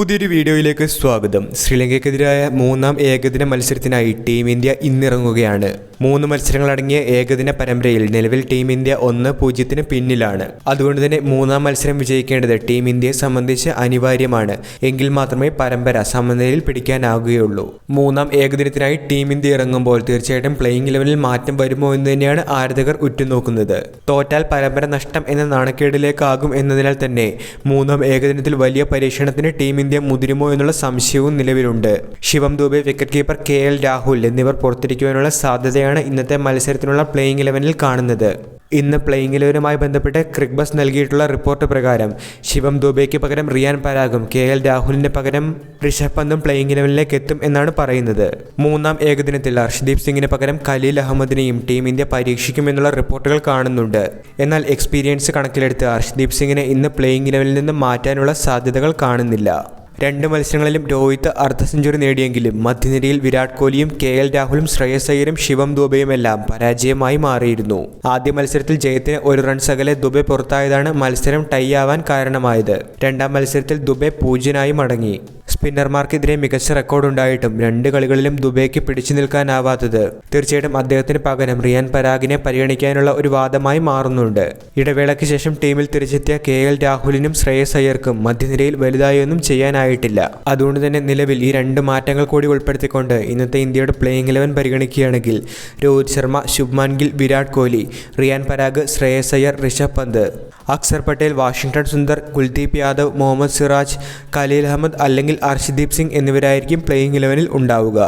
പുതിയൊരു വീഡിയോയിലേക്ക് സ്വാഗതം. ശ്രീലങ്കയ്ക്കെതിരായ മൂന്നാം ഏകദിന മത്സരത്തിനായി ടീം ഇന്ത്യ ഇന്നിറങ്ങുകയാണ്. മൂന്ന് മത്സരങ്ങളടങ്ങിയ ഏകദിന പരമ്പരയിൽ നിലവിൽ ടീം ഇന്ത്യ ഒന്ന് പൂജ്യത്തിന് പിന്നിലാണ്. അതുകൊണ്ട് തന്നെ മൂന്നാം മത്സരം വിജയിക്കേണ്ടത് ടീം ഇന്ത്യയെ സംബന്ധിച്ച് അനിവാര്യമാണ്. എങ്കിൽ മാത്രമേ പരമ്പര സമനിലയിൽ പിടിക്കാനാകുകയുള്ളൂ മൂന്നാം ഏകദിനത്തിനായി ടീം ഇന്ത്യ ഇറങ്ങുമ്പോൾ തീർച്ചയായിട്ടും പ്ലേയിങ് ലെവലിൽ മാറ്റം വരുമോ എന്ന് തന്നെയാണ് ആരാധകർ ഉറ്റുനോക്കുന്നത്. തോറ്റാൽ പരമ്പര നഷ്ടം എന്ന നാണക്കേടിലേക്കാകും എന്നതിനാൽ തന്നെ മൂന്നാം ഏകദിനത്തിൽ വലിയ പരീക്ഷണത്തിന് ടീം ഇന്ത്യ മുതിരുമോ എന്നുള്ള സംശയവും നിലവിലുണ്ട്. Shivam Dube wicket keeper K L Rahul എന്നിവർ പുറത്തിരിക്കുവാനുള്ള സാധ്യതയാണ് ഇന്നത്തെ മത്സരത്തിനുള്ള പ്ലേയിങ് ഇലവനിൽ കാണുന്നത്. ഇന്ന് പ്ലേയിങ് ഇലവനുമായി ബന്ധപ്പെട്ട് ക്രിക്ബസ് നൽകിയിട്ടുള്ള റിപ്പോർട്ട് പ്രകാരം ശിവം ദുബെയ്ക്ക് പകരം റിയാൻ പരാഗും കെ എൽ രാഹുലിന് പകരം ഋഷഭ് പന്തും പ്ലേയിങ് ഇലവനിലേക്ക് എത്തും എന്നാണ് പറയുന്നത്. മൂന്നാം ഏകദിനത്തിൽ ഹർഷ്ദീപ് സിംഗിന് പകരം ഖലീൽ അഹമ്മദിനെയും ടീം ഇന്ത്യ പരീക്ഷിക്കുമെന്നുള്ള റിപ്പോർട്ടുകൾ കാണുന്നുണ്ട്. എന്നാൽ എക്സ്പീരിയൻസ് കണക്കിലെടുത്ത് ഹർഷ്ദീപ് സിംഗിനെ ഇന്ന് പ്ലേയിങ് ഇലവനിൽ നിന്ന് മാറ്റാനുള്ള സാധ്യതകൾ കാണുന്നില്ല. രണ്ട് മത്സരങ്ങളിലും രോഹിത് അർദ്ധ സെഞ്ചുറി നേടിയെങ്കിലും മധ്യനിരയിൽ വിരാട് കോഹ്ലിയും കെ എൽ രാഹുലും ശ്രേയസ് അയ്യരും ശിവം ദുബെയുമെല്ലാം പരാജയമായി മാറിയിരുന്നു. ആദ്യ മത്സരത്തിൽ ജയത്തിന് ഒരു റൺസ് അകലെ ദുബെ പുറത്തായതാണ് മത്സരം ടൈ ആവാൻ കാരണമായത്. രണ്ടാം മത്സരത്തിൽ ദുബെ പൂജ്യനായി മടങ്ങി. സ്പിന്നർമാർക്കെതിരെ മികച്ച റെക്കോർഡുണ്ടായിട്ടും രണ്ട് കളികളിലും ദുബൈക്ക് പിടിച്ചു നിൽക്കാനാവാത്തത്. തീർച്ചയായിട്ടും അദ്ദേഹത്തിന് പകരം റിയാൻ പരാഗിനെ പരിഗണിക്കാനുള്ള ഒരു വാദമായി മാറുന്നുണ്ട്. ഇടവേളയ്ക്ക് ശേഷം ടീമിൽ തിരിച്ചെത്തിയ കെ എൽ രാഹുലിനും ശ്രേയസ് അയ്യർക്കും മധ്യനിരയിൽ വലുതായൊന്നും ചെയ്യാനായിട്ടില്ല. അതുകൊണ്ട് തന്നെ നിലവിൽ ഈ രണ്ട് മാറ്റങ്ങൾ കൂടി ഉൾപ്പെടുത്തിക്കൊണ്ട് ഇന്നത്തെ ഇന്ത്യയുടെ പ്ലേയിങ് ഇലവൻ പരിഗണിക്കുകയാണെങ്കിൽ രോഹിത് ശർമ്മ ശുഭ്മാൻ ഗിൽ വിരാട് കോഹ്ലി റിയാൻ പരാഗ് ശ്രേയസ് അയ്യർ ഋഷഭ് പന്ത്. അക്സർ പട്ടേൽ വാഷിംഗ്ടൺ സുന്ദർ കുൽദീപ് യാദവ് മുഹമ്മദ് സിറാജ് ഖലീൽ അഹമ്മദ് അല്ലെങ്കിൽ അർഷദീപ് സിംഗ് എന്നിവരായിരിക്കും പ്ലേയിങ് ഇലവനിൽ ഉണ്ടാവുക.